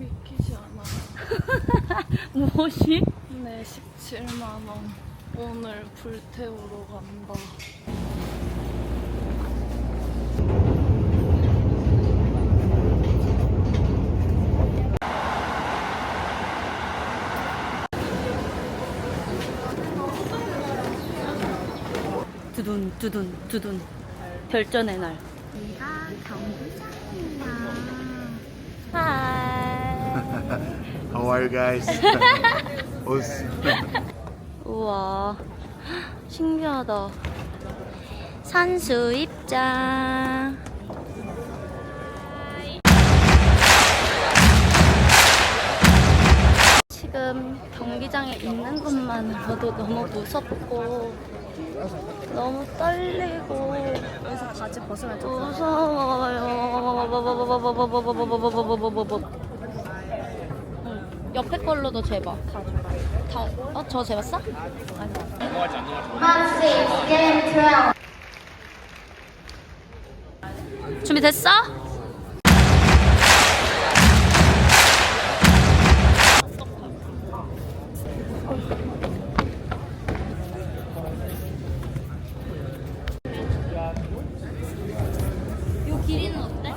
믿기지 않아. 무엇이? 네, 17만 원. 오늘 불태우러 간다. 두둔 두둔 두둔 별전의 날. 여기가 경기장입니다. 하이. How are you guys? 우와 신기하다. 산수 입장. 지금 경기장에 있는 것만으로도 너무 무섭고 너무 떨리고 여기서 바지 벗으면 무서워요. 응, 옆에 걸로도 재봐. 다 다, 어, 저 재봤어? 아니. 준비됐어? 요 길이는 어때?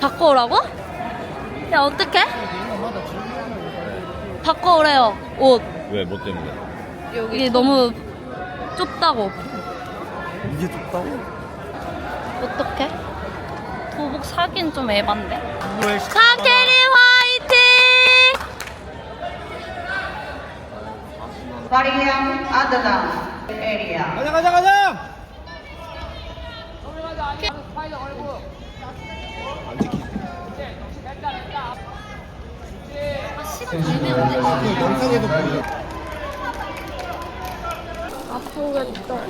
바꿔오라고? 야 어떡해? 바꿔오래요 옷 왜? 뭐 때문에? 이게 너무 좁다고 이게 좁다고? 어떡해? 도복 사긴 좀 에반데 왜? 강캐리 화이팅! Varian Adana area. 가자 가자 가자! 안 지키지. 아 시간 되면 영상에도 보여. 아프겠다.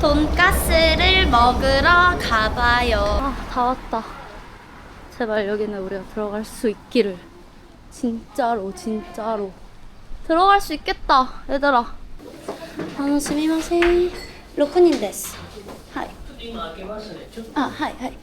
돈가스를 먹으러 가봐요. 아, 다 왔다. 제발 여기는 우리가 들어갈 수 있기를. 진짜로, 진짜로. 들어갈 수 있겠다, 얘들아. 아, 스미마세. 로크닌 데스. 하이. 아, 하이, 하이.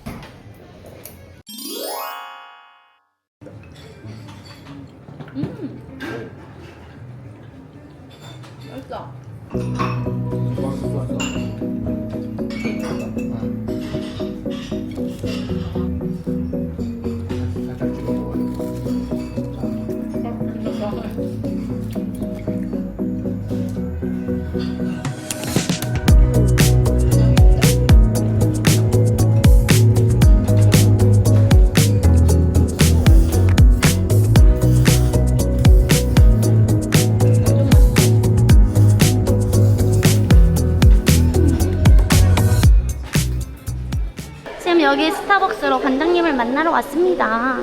스타벅스로 관장님을 만나러 왔습니다.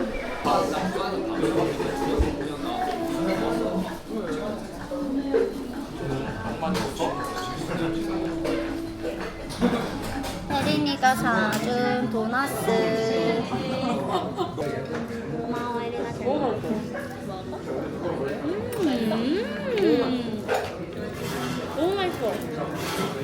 혜린이가 사준 도나스. 고마워, 혜린아. 잘 먹을게. 음. 너무 맛있어.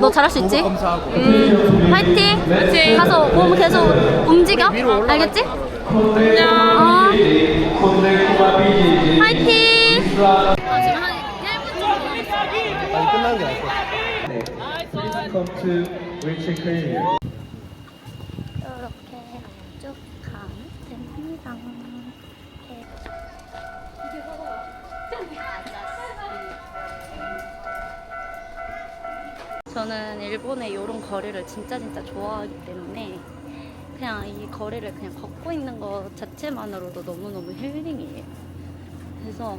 너 잘할 수 있지? 검사하고. 음, 화이팅! 가서 몸 계속 움직여. 알겠지? 안녕. 어. 화이팅! 아니 게 to. 이렇게 쭉 가면 됩니다. 저는 일본의 이런 거리를 진짜 진짜 좋아하기 때문에 그냥 이 거리를 그냥 걷고 있는 것 자체만으로도 너무너무 힐링이에요. 그래서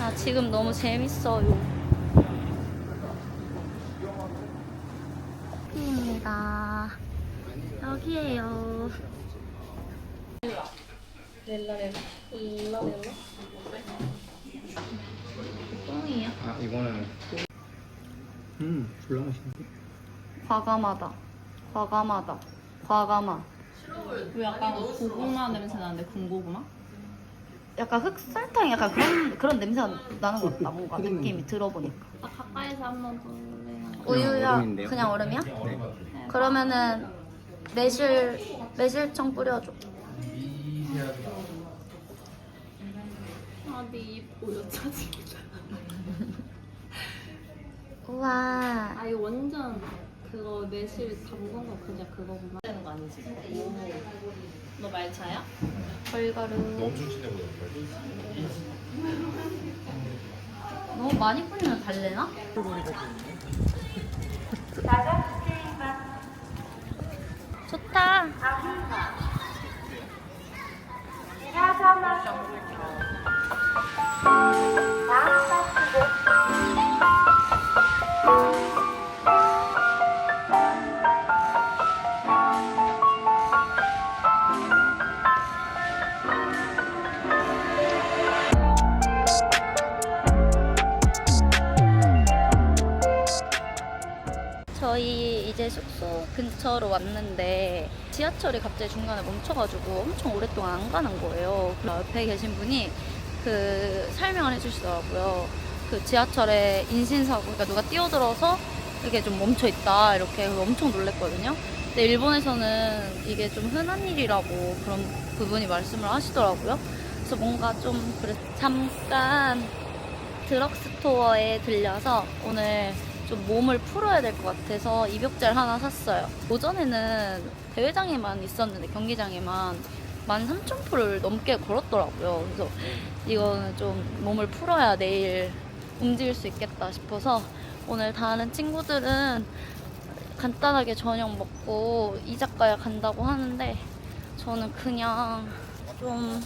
아, 지금 너무 재밌어요. 입니다. 여기에요. 똥이에요? 아 이거는 음 졸라 맛있는데. 과감하다. 과감하다. 과감하. 왜 약간 고구마 냄새 나는데 군고구마? 약간 흑설탕 약간 그런 그런 냄새가 나는 것 같다. 뭔가 느낌이 들어보니까. 아, 가까이서 한번 볼래요? 우유야 얼음인데요? 그냥 얼음이야? 그러면은 매실 매실청 뿌려줘. 아, 네입 보여 차지기다. 우와. 아, 이거 완전 그거 매실 담근 거 그냥 그거구나. 되는 거 아니지? 너 말차야? 벌가루. 엄청 진해 보여. 너무 많이 뿌리면 달래나? 좋다. 저희 이제 숙소 근처로 왔는데 지하철이 갑자기 중간에 멈춰가지고 엄청 오랫동안 안 가는 거예요. 그 옆에 계신 분이 그 설명을 해주시더라고요. 그 지하철에 인신사고, 그러니까 누가 뛰어들어서 이게 좀 멈춰 있다 이렇게 엄청 놀랬거든요. 근데 일본에서는 이게 좀 흔한 일이라고 그런 그분이 말씀을 하시더라고요. 그래서 뭔가 좀 그래 잠깐 드럭스토어에 들려서 오늘 좀 몸을 풀어야 될 것 같아서 입욕제를 하나 샀어요. 오전에는 대회장에만 있었는데 경기장에만 13,000포를 넘게 걸었더라고요. 그래서 이거는 좀 몸을 풀어야 내일 움직일 수 있겠다 싶어서 오늘 다른 친구들은 간단하게 저녁 먹고 이자카야 간다고 하는데 저는 그냥 좀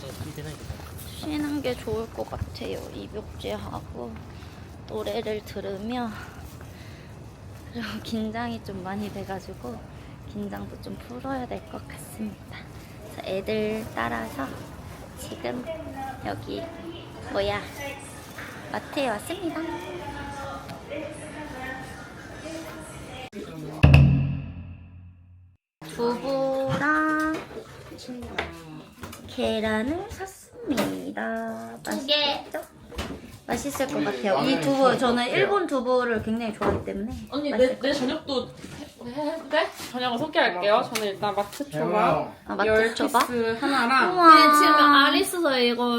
쉬는 게 좋을 것 같아요. 입욕제 하고 노래를 들으며 그리고 긴장이 좀 많이 돼가지고 긴장도 좀 풀어야 될 것 같습니다. 그래서 애들 따라서 지금 여기 뭐야 마트에 왔습니다. 두부랑 계란을 샀습니다. 맛있겠죠? 맛있을 것 같아요. 이 두부 저는 일본 두부를 굉장히 좋아하기 때문에 언니 맛있을 내, 내 저녁도 해- 해도 돼? 저녁을 소개할게요. 저는 일단 마트 초밥 아, 열 초밥? 피스 하나랑 우와. 근데 지금 아리스서 이거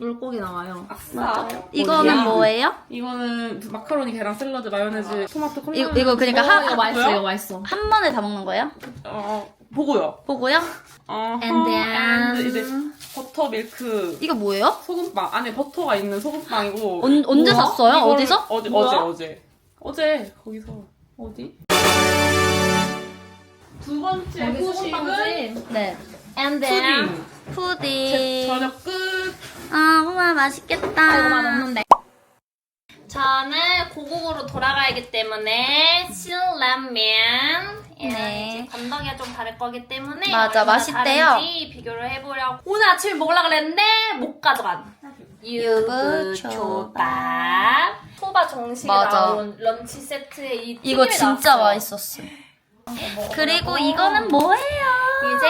물고기 나와요. 아싸 이거는 어디야? 뭐예요? 이거는 마카로니 계란 샐러드 마요네즈 토마토 콩나물 이거, 이거 그러니까 어, 한, 이거 맛있어, 이거 맛있어. 한 번에 다 먹는 거예요? 어 보고요. 보고요? 어 And then- 이제 버터 밀크 이거 뭐예요? 소금빵 안에 버터가 있는 소금빵이고 언, 언제 뭐야? 샀어요? 이거를 어디서? 어제 뭐야? 어제 어제 어제 거기서 어디? 두 번째 후식은 네. And 푸딩. 푸딩. 제 저녁 끝. 아, 우와, 맛있겠다. 이거만 없는데. 저는 고국으로 돌아가야기 때문에 신라면 네. 이제 건더기가 좀 다를 거기 때문에 맞아, 얼마나 맛있대요. 다른지 비교를 해보려고 오늘 아침에 먹으려고 그랬는데 못 가져간 유부초밥. 정식이 맞아. 나온 런치 세트에 이 이거 튀김이 진짜 나왔어요. 맛있었어. 그리고 이거는 뭐예요? 이제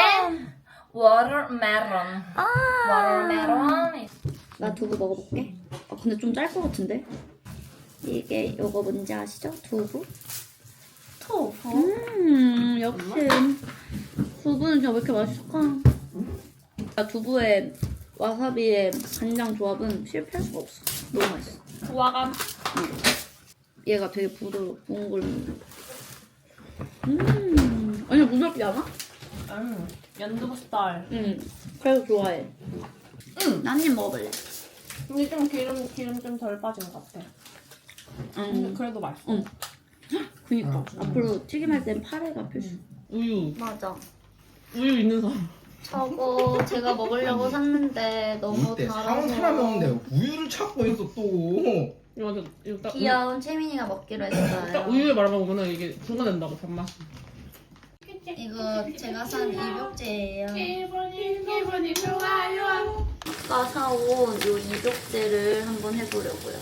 워터멜론 아. 워터멜론 나 두부 먹어볼게. 아, 근데 좀 짤 것 같은데? 이게 요거 뭔지 아시죠? 두부? 토fu 음, 역시. 두부는 진짜 왜 이렇게 맛있을까? 아, 두부에 와사비의 간장 조합은 실패할 수가 없어. 너무 맛있어. 소화감 얘가 되게 부드러워. 몽골. 음. 아니, 무섭지 않아? 음, 연두부 스타일 응. 그래서 좋아해. 응. 한입 먹어볼래. 근데 좀 기름 기름 좀 덜 빠진 것 같아. 근데 응. 그래도 맛있어. 응. 그니까. 앞으로 튀김할 땐 파래가 필수. 우유 맞아. 우유 있는 사람. 저거 제가 먹으려고 샀는데 너무 이때 사람 사람 먹는데 우유를 찾고 있어 또. 이거 이거 딱, 우유, 귀여운 채민이가 먹기로 딱 했어요. 우유에 말아 먹으면 이게 중간된다고 단맛. 이거 제가 산 입욕제예요. 아까 사온 요 입욕제를 한번 해보려고요.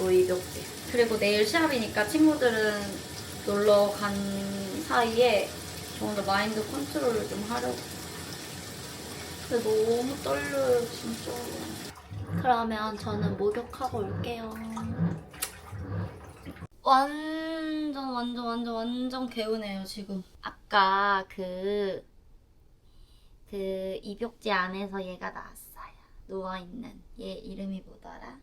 요 입욕제. 그리고 내일 시합이니까 친구들은 놀러 간 사이에 저 오늘 마인드 컨트롤을 좀 하려고. 근데 너무 떨려요, 진짜. 그러면 저는 목욕하고 올게요. 완전, 완전, 완전, 완전 개운해요, 지금. 아까 그, 그 입욕지 안에서 얘가 나왔어요. 누워있는. 얘 이름이 뭐더라?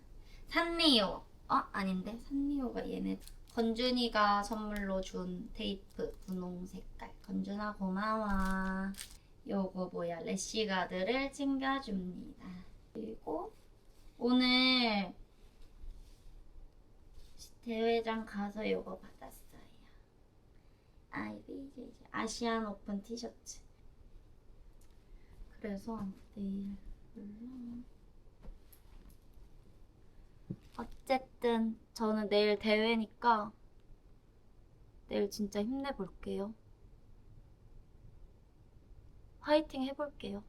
산리오. 어? 아닌데? 산리오가 얘네. 건준이가 선물로 준 테이프 분홍 색깔. 건준아 고마워. 요거 뭐야 래쉬가드를 챙겨줍니다. 그리고 오늘 대회장 가서 요거 받았어요. IBJJ 아시안 오픈 티셔츠. 그래서 내일. 어쨌든 저는 내일 대회니까 내일 진짜 힘내볼게요. 화이팅 해볼게요.